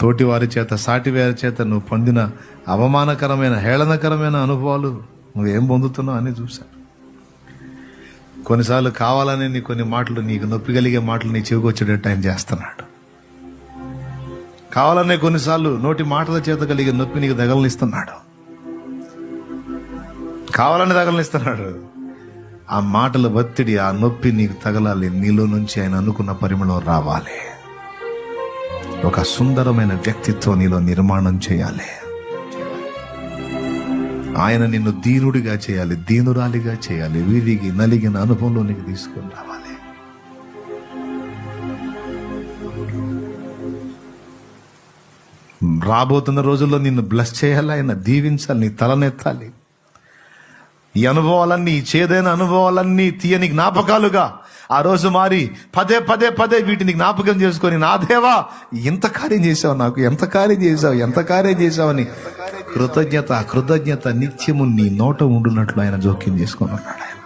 తోటి వారి చేత సాటి వారి చేత నువ్వు పొందిన అవమానకరమైన హేళనకరమైన అనుభవాలు నువ్వేం పొందుతున్నావు అని చూశాను కొన్నిసార్లు కావాలని నీ కొన్ని మాటలు నీకు నొప్పి కలిగే మాటలు నీ చెవికొచ్చేటట్టు ఆయన చేస్తున్నాడు. కావాలనే కొన్నిసార్లు నోటి మాటల చేత కలిగే నొప్పి నీకు తగలనిస్తున్నాడు. కావాలని తగలనిస్తున్నాడు. ఆ మాటల ఒత్తిడి ఆ నొప్పి నీకు తగలాలి. నీలో నుంచి ఆయన అనుకున్న పరిమళం రావాలి. ఒక సుందరమైన వ్యక్తిత్వం నీలో నిర్మాణం చేయాలి. ఆయన నిన్ను దీనుడిగా చేయాలి దీనురాలిగా చేయాలి వీధికి నలిగిన అనుభవంలోనికి తీసుకుని రావాలి. రాబోతున్న రోజుల్లో నిన్ను బ్లెస్ చేయాలి? ఆయన దీవించాలి నీ తలనెత్తాలి. ఈ అనుభవాలన్నీ చేదైన అనుభవాలన్నీ తీయని జ్ఞాపకాలుగా ఆ రోజు మారి పదే పదే పదే వీటిని జ్ఞాపకం చేసుకొని నా దేవా ఎంత కార్యం చేసావు నాకు ఎంత కార్యం చేసావు ఎంత కార్యం చేసావని కృతజ్ఞత కృతజ్ఞత నిత్యము నీ నోట ఉండునట్లు ఆయన జోక్యం చేసుకొని ఉన్నాడు ఆయన.